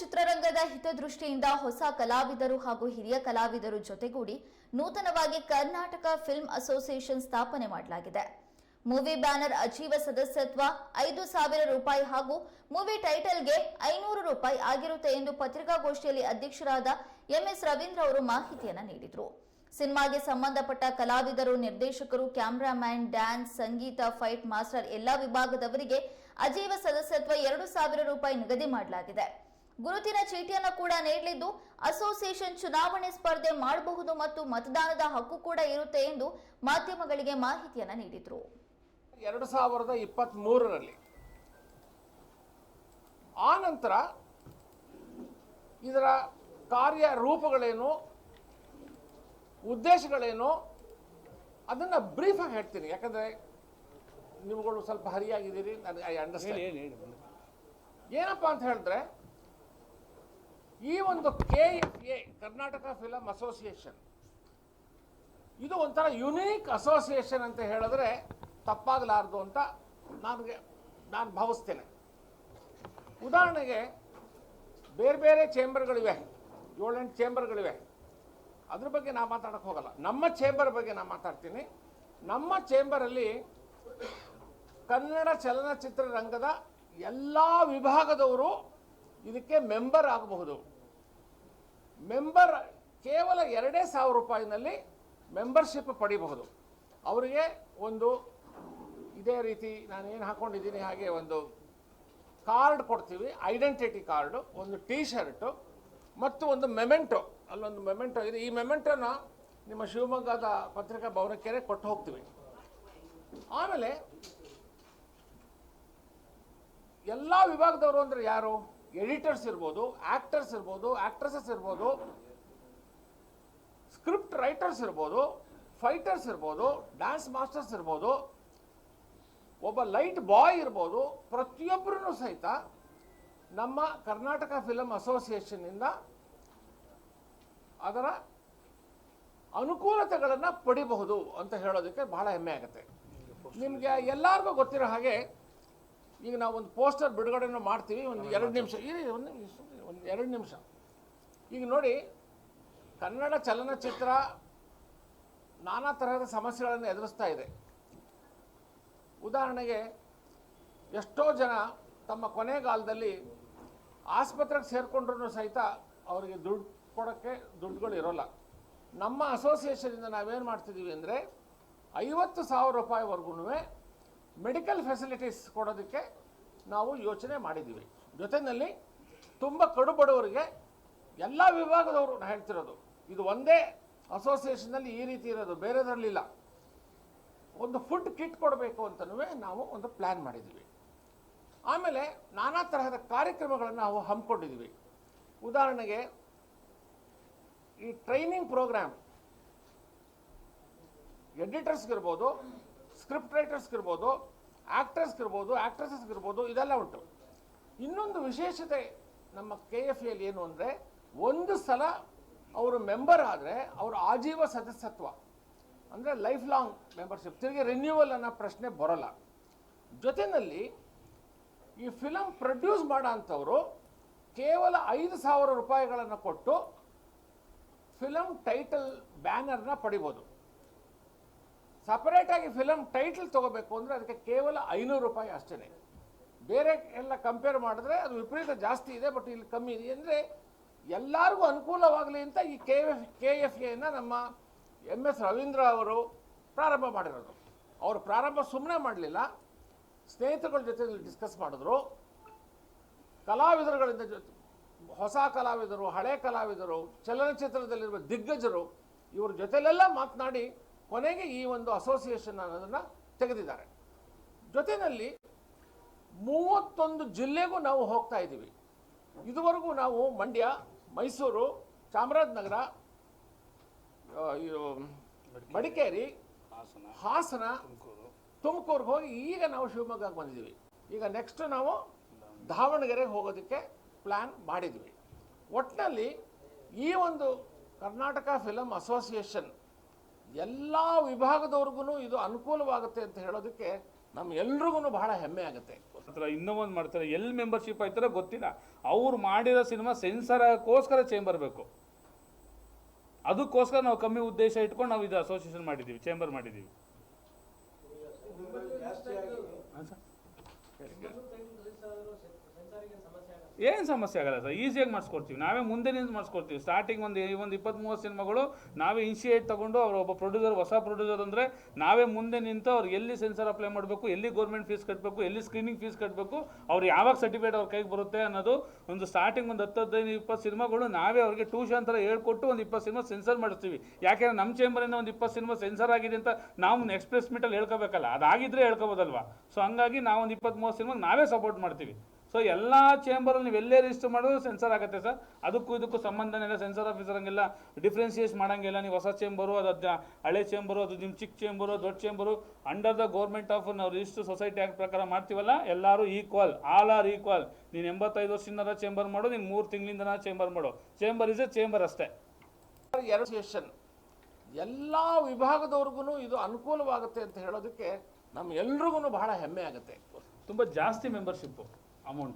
ಚಿತ್ರರಂಗದ ಹಿತದೃಷ್ಟಿಯಿಂದ ಹೊಸ ಕಲಾವಿದರು ಹಾಗೂ ಹಿರಿಯ ಕಲಾವಿದರು ಜೊತೆಗೂಡಿ ನೂತನವಾಗಿ ಕರ್ನಾಟಕ ಫಿಲ್ಮ್ ಅಸೋಸಿಯೇಷನ್ ಸ್ಥಾಪನೆ ಮಾಡಲಾಗಿದೆ. ಮೂವಿ ಬ್ಯಾನರ್ ಅಜೀವ ಸದಸ್ಯತ್ವ ಐದು ಸಾವಿರ ರೂಪಾಯಿ ಹಾಗೂ ಮೂವಿ ಟೈಟಲ್ಗೆ ಐನೂರು ರೂಪಾಯಿ ಆಗಿರುತ್ತೆ ಎಂದು ಪತ್ರಿಕಾಗೋಷ್ಠಿಯಲ್ಲಿ ಅಧ್ಯಕ್ಷರಾದ ಎಂಎಸ್ ರವೀಂದ್ರ ಅವರು ಮಾಹಿತಿಯನ್ನು ನೀಡಿದರು. ಸಿನಿಮಾಗೆ ಸಂಬಂಧಪಟ್ಟ ಕಲಾವಿದರು, ನಿರ್ದೇಶಕರು ಕ್ಯಾಮ್ರಾಮ್ಯಾನ್ ಡ್ಯಾನ್ಸ್, ಸಂಗೀತ, ಫೈಟ್, ಮಾಸ್ಟರ್ ಎಲ್ಲಾ ವಿಭಾಗದವರಿಗೆ ಅಜೀವ ಸದಸ್ಯತ್ವ ಎರಡು ಸಾವಿರ ರೂಪಾಯಿ ನಿಗದಿ ಮಾಡಲಾಗಿದೆ. ಗುರುತಿನ ಚೀಟಿಯನ್ನು ಕೂಡ ನೀಡಲಿದ್ದು ಅಸೋಸಿಯೇಷನ್ ಚುನಾವಣೆ ಸ್ಪರ್ಧೆ ಮಾಡಬಹುದು ಮತ್ತು ಮತದಾನದ ಹಕ್ಕು ಕೂಡ ಇರುತ್ತೆ ಎಂದು ಮಾಧ್ಯಮಗಳಿಗೆ ಮಾಹಿತಿಯನ್ನು ನೀಡಿದರು. ಎರಡು ಸಾವಿರದ ಇಪ್ಪತ್ತ್ಮೂರರಲ್ಲಿ ಆ ನಂತರ ಇದರ ಕಾರ್ಯರೂಪಗಳೇನು ಉದ್ದೇಶಗಳೇನು ಅದನ್ನು ಬ್ರೀಫಾಗಿ ಹೇಳ್ತೀನಿ. ಯಾಕಂದರೆ ನೀವುಗಳು ಸ್ವಲ್ಪ ಹರಿಯಾಗಿದ್ದೀರಿ ನನಗೆ ಐ ಅಂಡರ್ಸ್ಟ್ಯಾಂಡ್ ಏನಪ್ಪ ಅಂತ ಹೇಳಿದ್ರೆ ಈ ಒಂದು K F A Karnataka film association ಇದು ಒಂಥರ ಯುನೀಕ್ ಅಸೋಸಿಯೇಷನ್ ಅಂತ ಹೇಳಿದ್ರೆ ತಪ್ಪಾಗಲಾರ್ದು ಅಂತ ನನಗೆ, ನಾನು ಭಾವಿಸ್ತೇನೆ. ಉದಾಹರಣೆಗೆ ಬೇರೆ ಬೇರೆ ಚೇಂಬರ್ಗಳಿವೆ ಏಳೆಂಟು ಚೇಂಬರ್ಗಳಿವೆ ಅದ್ರ ಬಗ್ಗೆ ನಾನು ಮಾತಾಡೋಕ್ಕೆ ಹೋಗಲ್ಲ. ನಮ್ಮ ಚೇಂಬರ್ ಬಗ್ಗೆ ನಾನು ಮಾತಾಡ್ತೀನಿ. ನಮ್ಮ ಚೇಂಬರಲ್ಲಿ ಕನ್ನಡ ಚಲನಚಿತ್ರರಂಗದ ಎಲ್ಲ ವಿಭಾಗದವರು ಇದಕ್ಕೆ ಮೆಂಬರ್ ಆಗಬಹುದು. ಮೆಂಬರ್ ಕೇವಲ ಎರಡೇ ಸಾವಿರ ರೂಪಾಯಿನಲ್ಲಿ ಮೆಂಬರ್ಶಿಪ್ ಪಡಿಬಹುದು. ಅವರಿಗೆ ಒಂದು ಇದೇ ರೀತಿ ನಾನು ಏನು ಹಾಕ್ಕೊಂಡಿದ್ದೀನಿ ಹಾಗೆ ಒಂದು ಕಾರ್ಡ್ ಕೊಡ್ತೀವಿ, ಐಡೆಂಟಿಟಿ ಕಾರ್ಡು, ಒಂದು ಟೀ ಶರ್ಟು ಮತ್ತು ಒಂದು ಮೆಮೆಂಟೋ. ಅಲ್ಲೊಂದು ಮೆಮೆಂಟೊ ಇದೆ. ಈ ಮೆಮೆಂಟೋನ ನಿಮ್ಮ ಶಿವಮೊಗ್ಗದ ಪತ್ರಿಕಾ ಭವನಕ್ಕೆ ಕೊಟ್ಟು ಹೋಗ್ತೀವಿ. ಆಮೇಲೆ ಎಲ್ಲ ವಿಭಾಗದವರು ಅಂದರೆ ಯಾರು? ಎಡಿಟರ್ಸ್ ಇರ್ಬೋದು ಆ್ಯಕ್ಟರ್ಸ್ ಇರ್ಬೋದು ಆ್ಯಕ್ಟ್ರಸಸ್ ಇರ್ಬೋದು, ಸ್ಕ್ರಿಪ್ಟ್ ರೈಟರ್ಸ್ ಇರ್ಬೋದು, ಫೈಟರ್ಸ್ ಇರ್ಬೋದು, ಡ್ಯಾನ್ಸ್ ಮಾಸ್ಟರ್ಸ್ ಇರ್ಬೋದು, ಒಬ್ಬ ಲೈಟ್ ಬಾಯ್ ಇರ್ಬೋದು ಪ್ರತಿಯೊಬ್ಬರೂ ಸಹಿತ ನಮ್ಮ ಕರ್ನಾಟಕ ಫಿಲಮ್ ಅಸೋಸಿಯೇಷನ್ನಿಂದ ಅದರ ಅನುಕೂಲತೆಗಳನ್ನು ಪಡಿಬಹುದು ಅಂತ ಹೇಳೋದಕ್ಕೆ ಬಹಳ ಹೆಮ್ಮೆ ಆಗುತ್ತೆ. ನಿಮಗೆ ಎಲ್ಲರಿಗೂ ಗೊತ್ತಿರೋ ಹಾಗೆ ಈಗ ನಾವು ಒಂದು ಪೋಸ್ಟರ್ ಬಿಡುಗಡೆನೂ ಮಾಡ್ತೀವಿ, ಒಂದು ಎರಡು ನಿಮಿಷ. ಇರಿ ಒಂದು ಒಂದು ಎರಡು ನಿಮಿಷ. ಈಗ ನೋಡಿ, ಕನ್ನಡ ಚಲನಚಿತ್ರ ನಾನಾ ತರಹದ ಸಮಸ್ಯೆಗಳನ್ನು ಎದುರಿಸ್ತಾ ಇದೆ. ಉದಾಹರಣೆಗೆ, ಎಷ್ಟೋ ಜನ ತಮ್ಮ ಕೊನೆಗಾಲದಲ್ಲಿ ಆಸ್ಪತ್ರೆಗೆ ಸೇರಿಕೊಂಡ್ರೂ ಸಹಿತ ಅವರಿಗೆ ದುಡ್ಡು ಕೊಡೋಕ್ಕೆ ದುಡ್ಡುಗಳು ಇರೋಲ್ಲ ನಮ್ಮ ಅಸೋಸಿಯೇಷನಿಂದ ನಾವೇನು ಮಾಡ್ತಿದ್ದೀವಿ ಅಂದರೆ, ಐವತ್ತು ಸಾವಿರ ರೂಪಾಯಿವರೆಗೂ ಮೆಡಿಕಲ್ ಫೆಸಿಲಿಟೀಸ್ ಕೊಡೋದಕ್ಕೆ ನಾವು ಯೋಚನೆ ಮಾಡಿದ್ದೀವಿ. ಜೊತೆಯಲ್ಲಿ ತುಂಬ ಕಡು ಬಡವರಿಗೆ ಎಲ್ಲ ವಿಭಾಗದವರು ನಾನು ಹೇಳ್ತಿರೋದು, ಇದು ಒಂದೇ ಅಸೋಸಿಯೇಷನಲ್ಲಿ ಈ ರೀತಿ ಇರೋದು, ಬೇರೆದರಲ್ಲಿಲ್ಲ. ಒಂದು ಫುಡ್ ಕಿಟ್ ಕೊಡಬೇಕು ಅಂತಲೂ ನಾವು ಒಂದು ಪ್ಲ್ಯಾನ್ ಮಾಡಿದ್ದೀವಿ. ಆಮೇಲೆ ನಾನಾ ತರಹದ ಕಾರ್ಯಕ್ರಮಗಳನ್ನು ನಾವು ಹಮ್ಮಿಕೊಂಡಿದ್ದೀವಿ. ಉದಾಹರಣೆಗೆ ಈ ಟ್ರೈನಿಂಗ್ ಪ್ರೋಗ್ರಾಮ್ ಎಡಿಟರ್ಸ್ಗಿರ್ಬೋದು ಸ್ಕ್ರಿಪ್ಟ್ ರೈಟರ್ಸ್ಗಿರ್ಬೋದು ಆ್ಯಕ್ಟರ್ಸ್ಗಿರ್ಬೋದು ಆ್ಯಕ್ಟ್ರೆಸಸ್ಗಿರ್ಬೋದು ಇದೆಲ್ಲ ಉಂಟು. ಇನ್ನೊಂದು ವಿಶೇಷತೆ ನಮ್ಮ ಕೆ ಎಫ್ ಎಲ್ಲಿ ಏನು ಅಂದರೆ, ಒಂದು ಸಲ ಅವರು ಮೆಂಬರ್ ಆದರೆ ಅವರ ಆಜೀವ ಸದಸ್ಯತ್ವ, ಅಂದರೆ ಲೈಫ್ ಲಾಂಗ್ ಮೆಂಬರ್ಶಿಪ್ ತಿರುಗಿ ರಿನ್ಯೂವಲ್ ಅನ್ನೋ ಪ್ರಶ್ನೆ ಬರೋಲ್ಲ. ಜೊತೆಯಲ್ಲಿ ಈ ಫಿಲಮ್ ಪ್ರೊಡ್ಯೂಸ್ ಮಾಡೋ ಕೇವಲ ಐದು ಸಾವಿರ ರೂಪಾಯಿಗಳನ್ನು ಕೊಟ್ಟು ಫಿಲಮ್ ಟೈಟಲ್ ಬ್ಯಾನರ್ನ ಪಡಿಬೋದು. ಸಪರೇಟಾಗಿ ಫಿಲಮ್ ಟೈಟಲ್ ತೊಗೋಬೇಕು ಅಂದರೆ ಅದಕ್ಕೆ ಕೇವಲ ಐನೂರು ರೂಪಾಯಿ ಅಷ್ಟೇ ಬೇರೆ ಎಲ್ಲ ಕಂಪೇರ್ ಮಾಡಿದ್ರೆ ಅದು ವಿಪರೀತ ಜಾಸ್ತಿ ಇದೆ ಬಟ್ ಇಲ್ಲಿ ಕಮ್ಮಿ ಇದೆ. ಅಂದರೆ ಎಲ್ಲರಿಗೂ ಅನುಕೂಲವಾಗಲಿ ಅಂತ ಈ ಕೆ ಎಫ್ ಕೆ ಎಫ್ ಎನ ನಮ್ಮ ಎಂ ಎಸ್ ರವೀಂದ್ರ ಅವರು ಪ್ರಾರಂಭ ಮಾಡಿರೋದು. ಅವರು ಪ್ರಾರಂಭ ಸುಮ್ಮನೆ ಮಾಡಲಿಲ್ಲ. ಸ್ನೇಹಿತರುಗಳ ಜೊತೆ ಡಿಸ್ಕಸ್ ಮಾಡಿದ್ರು. ಕಲಾವಿದರುಗಳಿಂದ ಜೊತೆ ಹೊಸ ಕಲಾವಿದರು, ಹಳೆ ಕಲಾವಿದರು, ಚಲನಚಿತ್ರದಲ್ಲಿರುವ ದಿಗ್ಗಜರು ಇವ್ರ ಜೊತೆಲೆಲ್ಲ ಮಾತನಾಡಿ ಕೊನೆಗೆ ಈ ಒಂದು ಅಸೋಸಿಯೇಷನ್ ಅನ್ನೋದನ್ನು ತೆಗೆದಿದ್ದಾರೆ. ಜೊತೆಯಲ್ಲಿ ಮೂವತ್ತೊಂದು ಜಿಲ್ಲೆಗೂ ನಾವು ಹೋಗ್ತಾ ಇದ್ದೀವಿ. ಇದುವರೆಗೂ ನಾವು ಮಂಡ್ಯ, ಮೈಸೂರು, ಚಾಮರಾಜನಗರ ಮಡಿಕೇರಿ, ಹಾಸನ ಹಾಸನ ತುಮಕೂರು ತುಮಕೂರಿಗೆ ಹೋಗಿ ಈಗ ನಾವು ಶಿವಮೊಗ್ಗಕ್ಕೆ ಬಂದಿದ್ದೀವಿ. ಈಗ ನೆಕ್ಸ್ಟ್ ನಾವು ದಾವಣಗೆರೆಗೆ ಹೋಗೋದಕ್ಕೆ ಪ್ಲ್ಯಾನ್ ಮಾಡಿದ್ವಿ ಒಟ್ಟಿನಲ್ಲಿ ಈ ಒಂದು ಕರ್ನಾಟಕ ಫಿಲಮ್ ಅಸೋಸಿಯೇಷನ್ ಎಲ್ಲ ವಿಭಾಗದವ್ರಿಗೂ ಇದು ಅನುಕೂಲವಾಗುತ್ತೆ ಅಂತ ಹೇಳೋದಕ್ಕೆ ನಮ್ಮ ಎಲ್ರಿಗೂ ಬಹಳ ಹೆಮ್ಮೆ ಆಗುತ್ತೆ. ಒಂಥರ ಇನ್ನೂ ಒಂದು ಮಾಡ್ತಾರೆ ಎಲ್ಲಿ ಮೆಂಬರ್ಶಿಪ್ ಆಯ್ತಾರೋ ಗೊತ್ತಿಲ್ಲ. ಅವ್ರು ಮಾಡಿರೋ ಸಿನಿಮಾ ಸೆನ್ಸರ್ ಆಗೋಸ್ಕರ ಚೇಂಬರ್ ಬೇಕು. ಅದಕ್ಕೋಸ್ಕರ ನಾವು ಕಮ್ಮಿ ಉದ್ದೇಶ ಇಟ್ಕೊಂಡು ನಾವು ಇದು ಅಸೋಸಿಯೇಷನ್ ಮಾಡಿದ್ದೀವಿ ಚೇಂಬರ್ ಮಾಡಿದ್ದೀವಿ ಹಾಂ ಸರ್. ಏನು ಸಮಸ್ಯೆ ಆಗಲ್ಲ ಸರ್ ಈಸಿಯಾಗಿ ಮಾಡಿಸ್ಕೊಡ್ತೀವಿ. ನಾವೇ ಮುಂದೆ ನಿಂತು ಮಾಡಿಸ್ಕೊಡ್ತೀವಿ. ಸ್ಟಾರ್ಟಿಂಗ್ ಒಂದು ಒಂದು ಇಪ್ಪತ್ತ್ ಮೂವತ್ತು ಸಿನಿಮಾಗಳು ನಾವೇ ಇನಿಷಿಯೇಟ್ ತಗೊಂಡು ಅವ್ರು ಒಬ್ಬ ಪ್ರೊಡ್ಯೂಸರ್ ಹೊಸ ಪ್ರೊಡ್ಯೂಸರ್ ಅಂದರೆ ನಾವೇ ಮುಂದೆ ನಿಂತು ಅವ್ರು ಎಲ್ಲಿ ಸೆನ್ಸರ್ ಅಪ್ಲೈ ಮಾಡಬೇಕು, ಎಲ್ಲಿ ಗೌರ್ಮೆಂಟ್ ಫೀಸ್ ಕಟ್ಟಬೇಕು ಎಲ್ಲಿ ಸ್ಕ್ರೀನಿಂಗ್ ಫೀಸ್ ಕಟ್ಟಬೇಕು ಅವ್ರು ಯಾವಾಗ ಸರ್ಟಿಫಿಕೇಟ್ ಅವ್ರ ಕೈಗೆ ಬರುತ್ತೆ ಅನ್ನೋದು ಒಂದು ಸ್ಟಾರ್ಟಿಂಗ್ ಒಂದು ಹತ್ತು, ಹದಿನೈದು, ಇಪ್ಪತ್ತು ಸಿನಿಮಾಗಳು ನಾವೇ ಅವ್ರಿಗೆ ಟ್ಯೂಷನ್ ಥರ ಹೇಳ್ಕೊಟ್ಟು ಒಂದು ಇಪ್ಪತ್ತು ಸಿನಿಮಾ ಸೆನ್ಸರ್ ಮಾಡಿಸ್ತೀವಿ. ಯಾಕೆಂದರೆ ನಮ್ಮ ಚೇಂಬರಿಂದ ಒಂದು ಇಪ್ಪತ್ತು ಸಿನಿಮಾ ಸೆನ್ಸರ್ ಆಗಿದೆ ಅಂತ ನಾವು ಎಕ್ಸ್ಪ್ರೆಸ್ ಮೀಟಲ್ಲಿ ಹೇಳ್ಕೋಬೇಕಲ್ಲ, ಅದಾಗಿದ್ರೆ ಹೇಳ್ಕೋಬೋದಲ್ವಾ? ಸೊ ಹಂಗಾಗಿ ನಾವು ಒಂದು ಇಪ್ಪತ್ತ್ ಮೂವತ್ತು ಸಿನಿಮಾ ನಾವೇ ಸಪೋರ್ಟ್ ಮಾಡ್ತೀವಿ. ಸೊ ಎಲ್ಲ ಚೇಂಬರಲ್ಲಿ ನೀವು ಎಲ್ಲೇ ರಿಜಿಸ್ಟರ್ ಮಾಡಿದ್ರು ಸೆನ್ಸರ್ ಆಗುತ್ತೆ ಸರ್ ಅದಕ್ಕೂ ಇದಕ್ಕೂ ಸಂಬಂಧನೇ ಇಲ್ಲ ಸೆನ್ಸರ್ ಆಫೀಸರ್ ಹಂಗಿಲ್ಲ ಡಿಫ್ರೆನ್ಸಿಯೇಟ್ ಮಾಡೋಂಗಿಲ್ಲ. ನೀವು ಹೊಸ ಚೇಂಬರು ಅದು ಅದ್ ಹಳೆ ಚೇಂಬರು ಅದು ನಿಮ್ಮ ಚಿಕ್ಕ ಚೇಂಬರು ದೊಡ್ಡ chamber under the government of ನಾವು ರಿಜಿಸ್ಟರ್ ಸೊಸೈಟಿ ಆ್ಯಕ್ಟ್ ಪ್ರಕಾರ ಮಾಡ್ತೀವಲ್ಲ ಎಲ್ಲರೂ ಈಕ್ವಲ್ ಆಲ್ ಆರ್ ಈಕ್ವಲ್ ನೀನು ಎಂಬತ್ತೈದು ವರ್ಷದಿಂದ ಚೇಂಬರ್ ಮಾಡು ನೀನು ಮೂರು ತಿಂಗಳಿಂದ ಚೇಂಬರ್ ಮಾಡು. ಚೇಂಬರ್ ಇಸ್ ಎ ಚೇಂಬರ್ ಅಷ್ಟೇ. ಎರಡು ಸೆಷನ್ ಎಲ್ಲ ವಿಭಾಗದವ್ರಿಗೂ ಇದು ಅನುಕೂಲವಾಗುತ್ತೆ ಅಂತ ಹೇಳೋದಕ್ಕೆ ನಮ್ಮ ಎಲ್ರಿಗೂ ಬಹಳ ಹೆಮ್ಮೆ ಆಗುತ್ತೆ. ತುಂಬ ಜಾಸ್ತಿ ಮೆಂಬರ್ಶಿಪ್ಪು i'm on